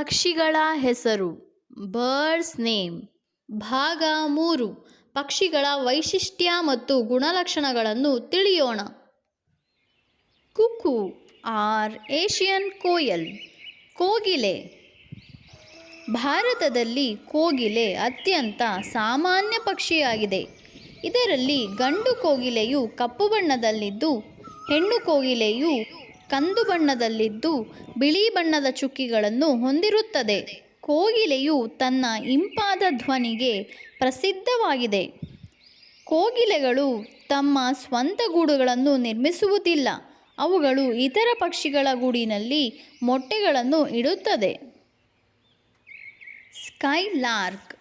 ಪಕ್ಷಿಗಳ ಹೆಸರು, birds name. ಭಾಗ ಮೂರು, ಪಕ್ಷಿಗಳ ವೈಶಿಷ್ಟ್ಯ ಮತ್ತು ಗುಣಲಕ್ಷಣಗಳನ್ನು ತಿಳಿಯೋಣ. Cuckoo, or, Asian koel. ಕೋಗಿಲೆ. ಭಾರತದಲ್ಲಿ ಕೋಗಿಲೆ ಅತ್ಯಂತ ಸಾಮಾನ್ಯ ಪಕ್ಷಿಯಾಗಿದೆ. ಇದರಲ್ಲಿ ಗಂಡು ಕೋಗಿಲೆಯು ಕಪ್ಪು ಬಣ್ಣದಲ್ಲಿದ್ದು, ಹೆಣ್ಣು ಕೋಗಿಲೆಯು ಕಂದು ಬಣ್ಣದಲ್ಲಿದ್ದು ಬಿಳಿ ಬಣ್ಣದ ಚುಕ್ಕಿಗಳನ್ನು ಹೊಂದಿರುತ್ತದೆ. ಕೋಗಿಲೆಯು ತನ್ನ ಇಂಪಾದ ಧ್ವನಿಗೆ ಪ್ರಸಿದ್ಧವಾಗಿದೆ. ಕೋಗಿಲೆಗಳು ತಮ್ಮ ಸ್ವಂತ ಗೂಡುಗಳನ್ನು ನಿರ್ಮಿಸುವುದಿಲ್ಲ. ಅವುಗಳು ಇತರ ಪಕ್ಷಿಗಳ ಗೂಡಿನಲ್ಲಿ ಮೊಟ್ಟೆಗಳನ್ನು ಇಡುತ್ತದೆ. ಸ್ಕೈ ಲಾರ್ಕ್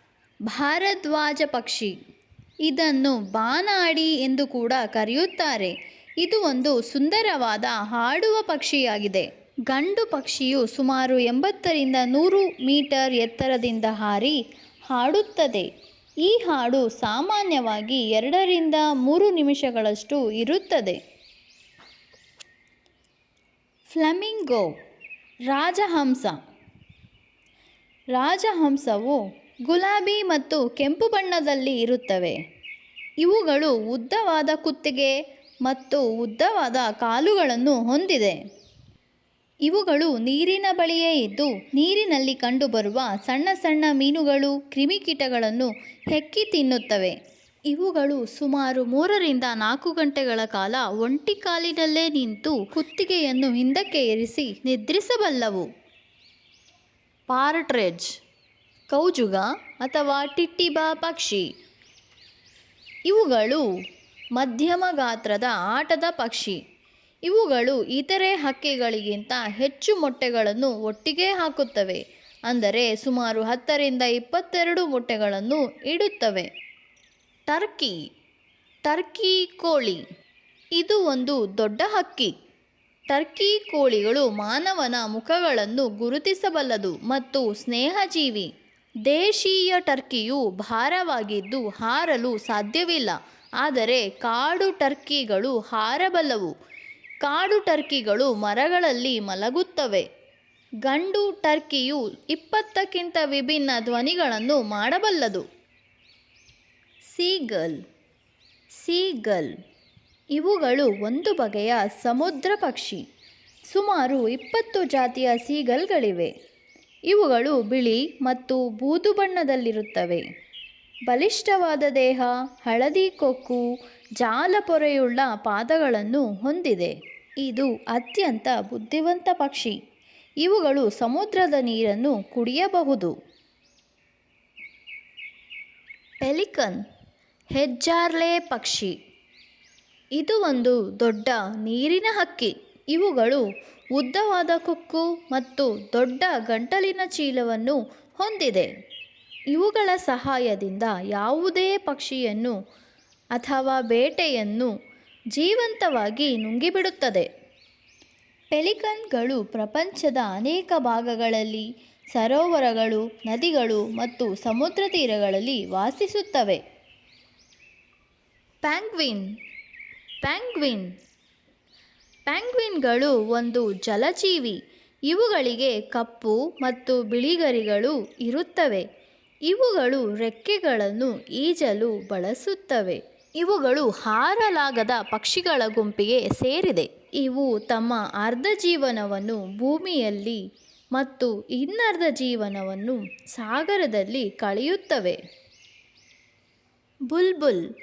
ಭಾರದ್ವಾಜ ಪಕ್ಷಿ. ಇದನ್ನು ಬಾನಾಡಿ ಎಂದು ಕೂಡ ಕರೆಯುತ್ತಾರೆ. ಇದು ಒಂದು ಸುಂದರವಾದ ಹಾಡುವ ಪಕ್ಷಿಯಾಗಿದೆ. ಗಂಡು ಪಕ್ಷಿಯು ಸುಮಾರು ಎಂಬತ್ತರಿಂದ ನೂರು ಮೀಟರ್ ಎತ್ತರದಿಂದ ಹಾರಿ ಹಾಡುತ್ತದೆ. ಈ ಹಾಡು ಸಾಮಾನ್ಯವಾಗಿ ಎರಡರಿಂದ ಮೂರು ನಿಮಿಷಗಳಷ್ಟು ಇರುತ್ತದೆ. ಫ್ಲಮಿಂಗೋ, ರಾಜಹಂಸ. ರಾಜಹಂಸವು ಗುಲಾಬಿ ಮತ್ತು ಕೆಂಪು ಬಣ್ಣದಲ್ಲಿ ಇರುತ್ತವೆ. ಇವುಗಳು ಉದ್ದವಾದ ಕುತ್ತಿಗೆ ಮತ್ತು ಉದ್ದವಾದ ಕಾಲುಗಳನ್ನು ಹೊಂದಿದೆ. ಇವುಗಳು ನೀರಿನ ಬಳಿಯೇ ಇದ್ದು ನೀರಿನಲ್ಲಿ ಕಂಡುಬರುವ ಸಣ್ಣ ಸಣ್ಣ ಮೀನುಗಳು, ಕ್ರಿಮಿಕೀಟಗಳನ್ನು ಹೆಕ್ಕಿ ತಿನ್ನುತ್ತವೆ. ಇವುಗಳು ಸುಮಾರು ಮೂರರಿಂದ ನಾಲ್ಕು ಗಂಟೆಗಳ ಕಾಲ ಒಂಟಿ ಕಾಲಿನಲ್ಲೇ ನಿಂತು ಕುತ್ತಿಗೆಯನ್ನು ಹಿಂದಕ್ಕೆ ಏರಿಸಿ ನಿದ್ರಿಸಬಲ್ಲವು. ಪಾರ್ಟ್ರೆಜ್ ಕೌಜುಗ ಅಥವಾ ಟಿಟ್ಟಿಬಾ ಪಕ್ಷಿ. ಇವುಗಳು ಮಧ್ಯಮ ಗಾತ್ರದ ಆಟದ ಪಕ್ಷಿ. ಇವುಗಳು ಇತರೆ ಹಕ್ಕಿಗಳಿಗಿಂತ ಹೆಚ್ಚು ಮೊಟ್ಟೆಗಳನ್ನು ಒಟ್ಟಿಗೆ ಹಾಕುತ್ತವೆ, ಅಂದರೆ ಸುಮಾರು ಹತ್ತರಿಂದ ಇಪ್ಪತ್ತೆರಡು ಮೊಟ್ಟೆಗಳನ್ನು ಇಡುತ್ತವೆ. ಟರ್ಕಿ ಟರ್ಕಿ ಕೋಳಿ, ಇದು ಒಂದು ದೊಡ್ಡ ಹಕ್ಕಿ. ಟರ್ಕಿ ಕೋಳಿಗಳು ಮಾನವನ ಮುಖಗಳನ್ನು ಗುರುತಿಸಬಲ್ಲದು ಮತ್ತು ಸ್ನೇಹಜೀವಿ. ದೇಶೀಯ ಟರ್ಕಿಯು ಭಾರವಾಗಿದ್ದು ಹಾರಲು ಸಾಧ್ಯವಿಲ್ಲ ಆದರೆ ಕಾಡು ಟರ್ಕಿಗಳು ಹಾರಬಲ್ಲವು. ಕಾಡು ಟರ್ಕಿಗಳು ಮರಗಳಲ್ಲಿ ಮಲಗುತ್ತವೆ. ಗಂಡು ಟರ್ಕಿಯು ಇಪ್ಪತ್ತಕ್ಕಿಂತ ವಿಭಿನ್ನ ಧ್ವನಿಗಳನ್ನು ಮಾಡಬಲ್ಲದು. Seagull seagull. ಇವುಗಳು ಒಂದು ಬಗೆಯ ಸಮುದ್ರ ಪಕ್ಷಿ. ಸುಮಾರು ಇಪ್ಪತ್ತು ಜಾತಿಯ ಸೀಗಲ್ಗಳಿವೆ. ಇವುಗಳು ಬಿಳಿ ಮತ್ತು ಬೂದು ಬಣ್ಣದಲ್ಲಿರುತ್ತವೆ. ಬಲಿಷ್ಠವಾದ ದೇಹ, ಹಳದಿ ಕೊಕ್ಕು ಜಾಲಪೊರೆಯುಳ್ಳ ಪಾದಗಳನ್ನು ಹೊಂದಿದೆ. ಇದು ಅತ್ಯಂತ ಬುದ್ಧಿವಂತ ಪಕ್ಷಿ. ಇವುಗಳು ಸಮುದ್ರದ ನೀರನ್ನು ಕುಡಿಯಬಹುದು. ಪೆಲಿಕನ್, ಹೆಜ್ಜಾರ್ಲೆ ಪಕ್ಷಿ. ಇದು ಒಂದು ದೊಡ್ಡ ನೀರಿನ ಹಕ್ಕಿ. ಇವುಗಳು ಉದ್ದವಾದ ಕೊಕ್ಕು ಮತ್ತು ದೊಡ್ಡ ಗಂಟಲಿನ ಚೀಲವನ್ನು ಹೊಂದಿದೆ. ಇವುಗಳ ಸಹಾಯದಿಂದ ಯಾವುದೇ ಪಕ್ಷಿಯನ್ನು ಅಥವಾ ಬೇಟೆಯನ್ನು ಜೀವಂತವಾಗಿ ನುಂಗಿಬಿಡುತ್ತದೆ. ಪೆಲಿಕನ್ಗಳು ಪ್ರಪಂಚದ ಅನೇಕ ಭಾಗಗಳಲ್ಲಿ ಸರೋವರಗಳು, ನದಿಗಳು ಮತ್ತು ಸಮುದ್ರ ತೀರಗಳಲ್ಲಿ ವಾಸಿಸುತ್ತವೆ. ಪ್ಯಾಂಗ್ವಿನ್ ಪ್ಯಾಂಗ್ವಿನ್ ಪ್ಯಾಂಗ್ವಿನ್ಗಳು ಒಂದು ಜಲಜೀವಿ. ಇವುಗಳಿಗೆ ಕಪ್ಪು ಮತ್ತು ಬಿಳಿಗರಿಗಳು ಇರುತ್ತವೆ. ಇವುಗಳು ರೆಕ್ಕೆಗಳನ್ನು ಈಜಲು ಬಳಸುತ್ತವೆ. ಇವುಗಳು ಹಾರಲಾಗದ ಪಕ್ಷಿಗಳ ಗುಂಪಿಗೆ ಸೇರಿದೆ. ಇವು ತಮ್ಮ ಅರ್ಧ ಜೀವನವನ್ನು ಭೂಮಿಯಲ್ಲಿ ಮತ್ತು ಇನ್ನರ್ಧ ಜೀವನವನ್ನು ಸಾಗರದಲ್ಲಿ ಕಳೆಯುತ್ತವೆ. ಬುಲ್ಬುಲ್,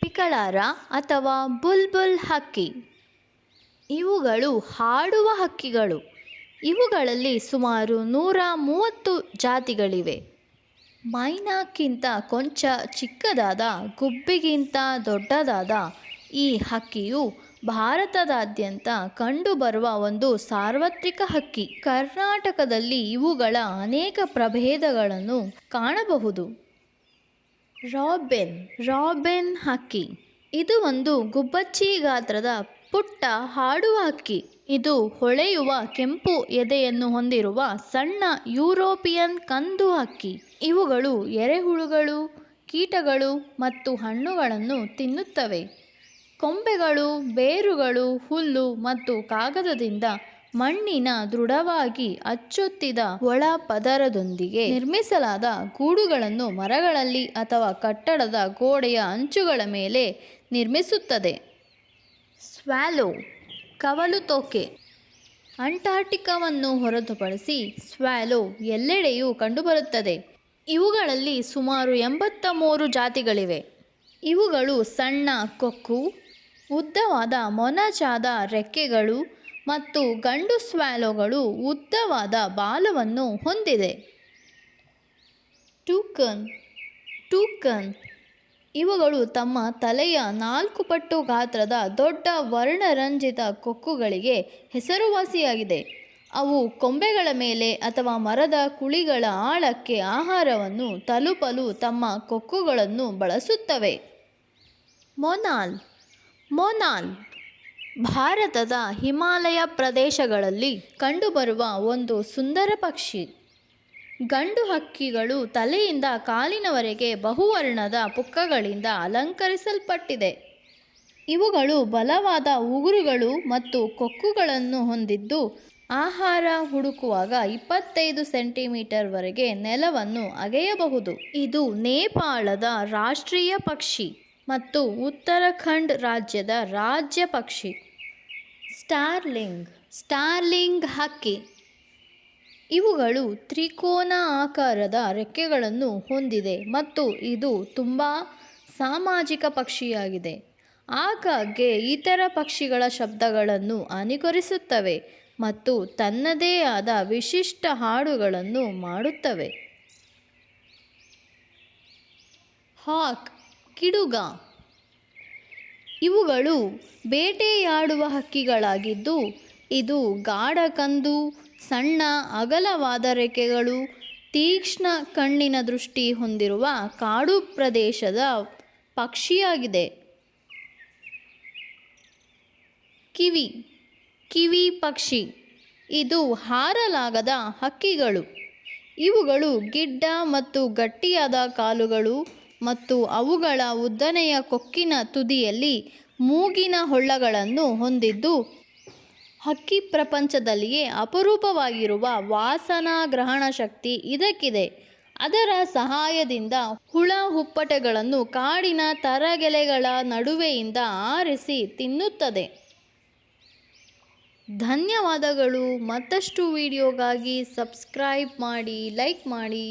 ಪಿಕಳಾರ ಅಥವಾ ಬುಲ್ಬುಲ್ ಹಕ್ಕಿ. ಇವುಗಳು ಹಾಡುವ ಹಕ್ಕಿಗಳು. ಇವುಗಳಲ್ಲಿ ಸುಮಾರು ನೂರ ಮೂವತ್ತು ಜಾತಿಗಳಿವೆ. ಮೈನಾಕ್ಕಿಂತ ಕೊಂಚ ಚಿಕ್ಕದಾದ, ಗುಬ್ಬಿಗಿಂತ ದೊಡ್ಡದಾದ ಈ ಹಕ್ಕಿಯು ಭಾರತದಾದ್ಯಂತ ಕಂಡುಬರುವ ಒಂದು ಸಾರ್ವತ್ರಿಕ ಹಕ್ಕಿ. ಕರ್ನಾಟಕದಲ್ಲಿ ಇವುಗಳ ಅನೇಕ ಪ್ರಭೇದಗಳನ್ನು ಕಾಣಬಹುದು. ರಾಬೆನ್ ರಾಬೆನ್ ಹಕ್ಕಿ. ಇದು ಒಂದು ಗುಬ್ಬಚ್ಚಿ ಗಾತ್ರದ ಪುಟ್ಟ ಹಾಡುವ ಹಕ್ಕಿ ಇದು ಹೊಳೆಯುವ ಕೆಂಪು ಎದೆಯನ್ನು ಹೊಂದಿರುವ ಸಣ್ಣ ಯುರೋಪಿಯನ್ ಕಂದು ಹಕ್ಕಿ. ಇವುಗಳು ಎರೆಹುಳುಗಳು, ಕೀಟಗಳು ಮತ್ತು ಹಣ್ಣುಗಳನ್ನು ತಿನ್ನುತ್ತವೆ. ಕೊಂಬೆಗಳು, ಬೇರುಗಳು, ಹುಲ್ಲು ಮತ್ತು ಕಾಗದದಿಂದ ಮಣ್ಣಿನ ದೃಢವಾಗಿ ಅಚ್ಚೊತ್ತಿದ ಒಳ ಪದರದೊಂದಿಗೆ ನಿರ್ಮಿಸಲಾದ ಗೂಡುಗಳನ್ನು ಮರಗಳಲ್ಲಿ ಅಥವಾ ಕಟ್ಟಡದ ಗೋಡೆಯ ಅಂಚುಗಳ ಮೇಲೆ ನಿರ್ಮಿಸುತ್ತದೆ. ಸ್ವ್ಯಾಲೋ ಕವಲು ತೋಕೆ. ಅಂಟಾರ್ಟಿಕಾವನ್ನು ಹೊರತುಪಡಿಸಿ ಸ್ವ್ಯಾಲೋ ಎಲ್ಲೆಡೆಯೂ ಕಂಡುಬರುತ್ತದೆ. ಇವುಗಳಲ್ಲಿ ಸುಮಾರು ಎಂಬತ್ತ ಮೂರು ಜಾತಿಗಳಿವೆ. ಇವುಗಳು ಸಣ್ಣ, ಕೊಕ್ಕು, ಉದ್ದವಾದ ಮೊನಚಾದ ರೆಕ್ಕೆಗಳು ಮತ್ತು ಗಂಡು ಸ್ವ್ಯಾಲೋಗಳು ಉದ್ದವಾದ ಬಾಲವನ್ನು ಹೊಂದಿದೆ. ಟೂಕನ್ ಟೂಕನ್ ಇವುಗಳು ತಮ್ಮ ತಲೆಯ ನಾಲ್ಕು ಪಟ್ಟು ಗಾತ್ರದ ದೊಡ್ಡ ವರ್ಣರಂಜಿತ ಕೊಕ್ಕುಗಳಿಗೆ ಹೆಸರುವಾಸಿಯಾಗಿದೆ. ಅವು ಕೊಂಬೆಗಳ ಮೇಲೆ ಅಥವಾ ಮರದ ಕುಳಿಗಳ ಆಳಕ್ಕೆ ಆಹಾರವನ್ನು ತಲುಪಲು ತಮ್ಮ ಕೊಕ್ಕುಗಳನ್ನು ಬಳಸುತ್ತವೆ. ಮೊನಾಲ್. ಮೊನಾಲ್ ಭಾರತದ ಹಿಮಾಲಯ ಪ್ರದೇಶಗಳಲ್ಲಿ ಕಂಡುಬರುವ ಒಂದು ಸುಂದರ ಪಕ್ಷಿ. ಗಂಡು ಹಕ್ಕಿಗಳು ತಲೆಯಿಂದ ಕಾಲಿನವರೆಗೆ ಬಹುವರ್ಣದ ಪುಕ್ಕಗಳಿಂದ ಅಲಂಕರಿಸಲ್ಪಟ್ಟಿದೆ. ಇವುಗಳು ಬಲವಾದ ಉಗುರುಗಳು ಮತ್ತು ಕೊಕ್ಕುಗಳನ್ನು ಹೊಂದಿದ್ದು, ಆಹಾರ ಹುಡುಕುವಾಗ ಇಪ್ಪತ್ತೈದು ಸೆಂಟಿಮೀಟರ್ವರೆಗೆ ನೆಲವನ್ನು ಅಗೆಯಬಹುದು. ಇದು ನೇಪಾಳದ ರಾಷ್ಟ್ರೀಯ ಪಕ್ಷಿ ಮತ್ತು ಉತ್ತರಾಖಂಡ್ ರಾಜ್ಯದ ರಾಜ್ಯ ಪಕ್ಷಿ. ಸ್ಟಾರ್ಲಿಂಗ್ ಸ್ಟಾರ್ಲಿಂಗ್ ಹಕ್ಕಿ. ಇವುಗಳು ತ್ರಿಕೋನ ಆಕಾರದ ರೆಕ್ಕೆಗಳನ್ನು ಹೊಂದಿದೆ ಮತ್ತು ಇದು ತುಂಬ ಸಾಮಾಜಿಕ ಪಕ್ಷಿಯಾಗಿದೆ. ಆಗಾಗ್ಗೆ ಇತರ ಪಕ್ಷಿಗಳ ಶಬ್ದಗಳನ್ನು ಅನುಕರಿಸುತ್ತವೆ ಮತ್ತು ತನ್ನದೇ ಆದ ವಿಶಿಷ್ಟ ಹಾಡುಗಳನ್ನು ಮಾಡುತ್ತವೆ. ಹಾಕ್, ಕಿಡುಗ. ಇವುಗಳು ಬೇಟೆಯಾಡುವ ಹಕ್ಕಿಗಳಾಗಿದ್ದು, ಇದು ಗಾಢ ಕಂದು ಸಣ್ಣ ಅಗಲವಾದ ರೆಕ್ಕೆಗಳು ತೀಕ್ಷ್ಣ ಕಣ್ಣಿನ ದೃಷ್ಟಿ ಹೊಂದಿರುವ ಕಾಡು ಪ್ರದೇಶದ ಪಕ್ಷಿಯಾಗಿದೆ. ಕಿವಿ ಕಿವಿ ಪಕ್ಷಿ, ಇದು ಹಾರಲಾಗದ ಹಕ್ಕಿಗಳು. ಇವುಗಳು ಗಿಡ್ಡ ಮತ್ತು ಗಟ್ಟಿಯಾದ ಕಾಲುಗಳು ಮತ್ತು ಅವುಗಳ ಉದ್ದನೆಯ ಕೊಕ್ಕಿನ ತುದಿಯಲ್ಲಿ ಮೂಗಿನ ಹೊಳ್ಳಗಳನ್ನು ಹೊಂದಿದ್ದು ಹಕ್ಕಿ ಪ್ರಪಂಚದಲ್ಲಿಯೇ ಅಪರೂಪವಾಗಿರುವ ವಾಸನಾ ಗ್ರಹಣ ಶಕ್ತಿ ಇದಕ್ಕಿದೆ. ಅದರ ಸಹಾಯದಿಂದ ಹುಳ ಹುಪ್ಪಟೆಗಳನ್ನು ಕಾಡಿನ ತರಗೆಲೆಗಳ ನಡುವೆಯಿಂದ ಆರಿಸಿ ತಿನ್ನುತ್ತದೆ. ಧನ್ಯವಾದಗಳು. ಮತ್ತಷ್ಟು ವಿಡಿಯೋಗಾಗಿ ಸಬ್ಸ್ಕ್ರೈಬ್ ಮಾಡಿ, ಲೈಕ್ ಮಾಡಿ.